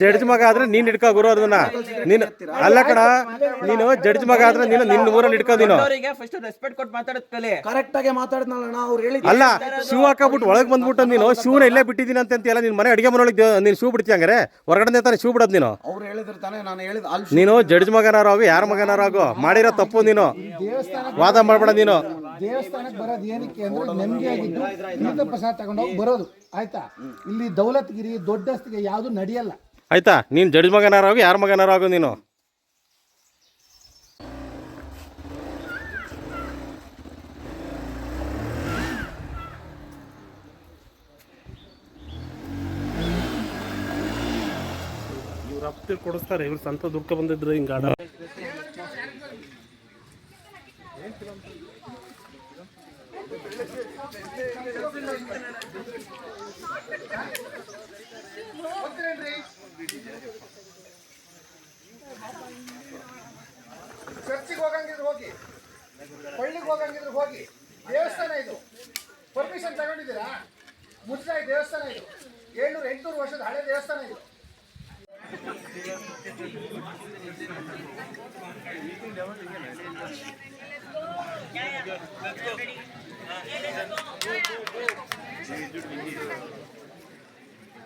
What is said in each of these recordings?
Judge ಮಗ ಆದ್ರೆ ನೀನ್ ಹಿಡ್ಕೋ ಗುರು ಅದನ್ನ. ನೀನು ಅಲ್ಲ ಕಣ ನೀನು ಜಡ್ಜ್ ಮಗ ಆದ್ರೆ ನೀನು ನಿನ್ನ ಊರಲ್ಲಿ ಹಿಡ್ಕೋ ನೀನು. ಅವರಿಗೆ ಫಸ್ಟ್ ರೆಸ್ಪೆಕ್ಟ್ ಕೊಟ್ಟು ಮಾತಾಡೋದ್ ಕಲಿ. ಕರೆಕ್ಟ್ ಆಗಿ ಮಾತಾಡಿದ್ನಲ್ಲ ಅವ್ರು ಹೇಳಿದ್ ಅಲ್ಲ ಶೂ ಹಾಕಬಿಟ್ಟು ಒಳಗ್ ಬಂದ್ಬಿಟ್ಟು ನೀನು ಶೂನ ಇಲ್ಲೇ ಬಿಟ್ಟಿದ್ದೀನಿ ಅಂತ ಅಂತೀಯಲ್ಲ ನಿನ್ ಮನೆ ಅಡಿಗೆ ಮನೆಯೊಳಗೆ ನೀನು ಶೂ ಬಿಡ್ತೀಯ ಹಂಗಾರೆ? ಹೊರಗಡೆ ತಾನೆ ಶೂ ಬಿಡೋದು ನೀನು. ಅವ್ರು ಹೇಳಿದ್ರು ತಾನೇ ನಾನು ಹೇಳಿದ್ ಅಲ್ಲಿ ನೀನು ಜಡ್ಜ್ ಮಗನಾರು ಆಗು ಯಾರ ಮಗನಾರು ಆಗು ಮಾಡಿರೋ ತಪ್ಪು ನೀನು. ವಾದ ಮಾಡ್ಬೇಡ ನೀನು. ದೇವಸ್ಥಾನಕ್ಕೆ ಬರೋದು ಏನಕ್ಕೆ ಅಂದ್ರೆ ನೆಮ್ಮದಿ ಆಗಿದ್ದು ಪ್ರಸಾದ ತಗೊಂಡೋಗಿ ಬರೋದು ಆಯ್ತಾ? ಇಲ್ಲಿ ದೌಲತ್ಗಿರಿ ದೊಡ್ಡಸ್ತಿಗೆ ಯಾವುದು ನಡೆಯಲ್ಲ. ಆಯ್ತಾ? ನೀನು ಜಡ್ಜ್ ಮಗನಾರ ಆಗು ಯಾರ ಮಗನಾರ ಆಗು ನೀನು? ಇವ್ರು ಅಪ್ತಿ ಕೊಡಿಸ್ತಾರೆ ಇವ್ರು ಸಂತ ದುಃಖ ಬಂದಿದ್ರು ಹಿಂಗ ಆಡ ಚರ್ಚಿಗೆ ಹೋಗಂಗಿದ್ರೆ ಹೋಗಿ. ಹಳ್ಳಿಗೆ ಹೋಗಂಗಿದ್ರೆ ಹೋಗಿ. ದೇವಸ್ಥಾನ ಇದು. ಪರ್ಮಿಷನ್ ತಗೊಂಡಿದ್ದೀರಾ? ಮುಜರಾಯಿ ದೇವಸ್ಥಾನ ಇದು. ಏಳ್ನೂರು, ಎಂಟುನೂರು ವರ್ಷದ ಹಳೆ ದೇವಸ್ಥಾನ ಇದು.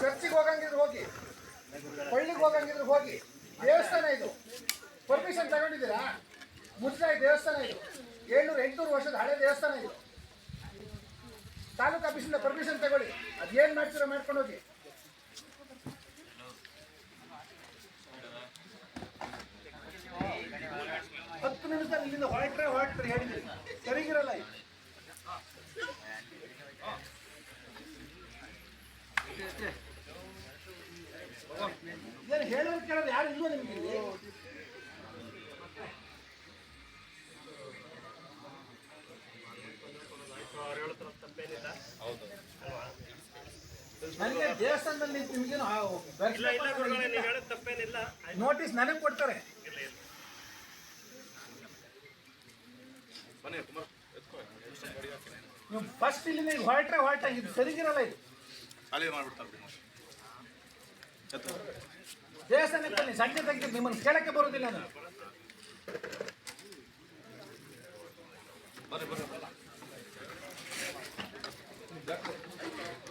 ಚರ್ಚಿಗೆ ಹೋಗಂಗಿದ್ರೆ ಹೋಗಿ. ಹಳ್ಳಿಗೆ ಹೋಗಂಗಿದ್ರೆ ಹೋಗಿ. ದೇವಸ್ಥಾನ ಇದು. ಪರ್ಮಿಷನ್ ತಗೊಂಡಿದ್ದೀರಾ? ಮುಜರಾಯಿ ದೇವಸ್ಥಾನ ಇದು. ಏಳ್ನೂರು ಎಂಟುನೂರು ವರ್ಷದ ಹಳೆ ದೇವಸ್ಥಾನ ಇದು. ತಾಲೂಕು ಆಫೀಸಿಂದ ಪರ್ಮಿಷನ್ ತಗೊಳ್ಳಿ. ಅದೇನು ಮಾಡ್ತೀರೋ ಮಾಡ್ಕೊಂಡು ಹೋಗಿ. ಹತ್ತು ನಿಮಿಷ ಇಲ್ಲಿಂದ ಹೊರಟ್ರೆ ಹೊರಟ್ರೆ ಹೇಳಿದ್ರಿ. ಸರಿಗಿರಲ್ಲ ಇದು. ಏನು ಹೇಳೋರು ಕೇಳೋದು ಯಾರು ಇಲ್ವೋ ನಿಮ್ಗೆ ನನಗೆ ದೇವಸ್ಥಾನದಲ್ಲಿ ನಿಮಗೇನು ತಪ್ಪೇನಿಲ್ಲ. ನೋಟಿಸ್ ನನಗೆ ಕೊಡ್ತಾರೆ. ನೀವು ಫಸ್ಟ್ ಇಲ್ಲಿ ಈಗ ಹೊರಟ್ರೆ ಹೊರಟ ಇದು ಸರಿಗಿರಲ್ಲ ಇದು. ಅಲ್ಲಿ ಮಾಡ್ಬಿಡ್ತಾರೆ ದೇವಸ್ಥಾನಕ್ಕೆ ಬನ್ನಿ ಸಂಜೆ ತೆಗೆದು ನಿಮ್ಮನ್ನು ಕೇಳಕ್ಕೆ ಬರೋದಿಲ್ಲ ನಾನು. ಬರ್ರಿ ಬರ್ರಿ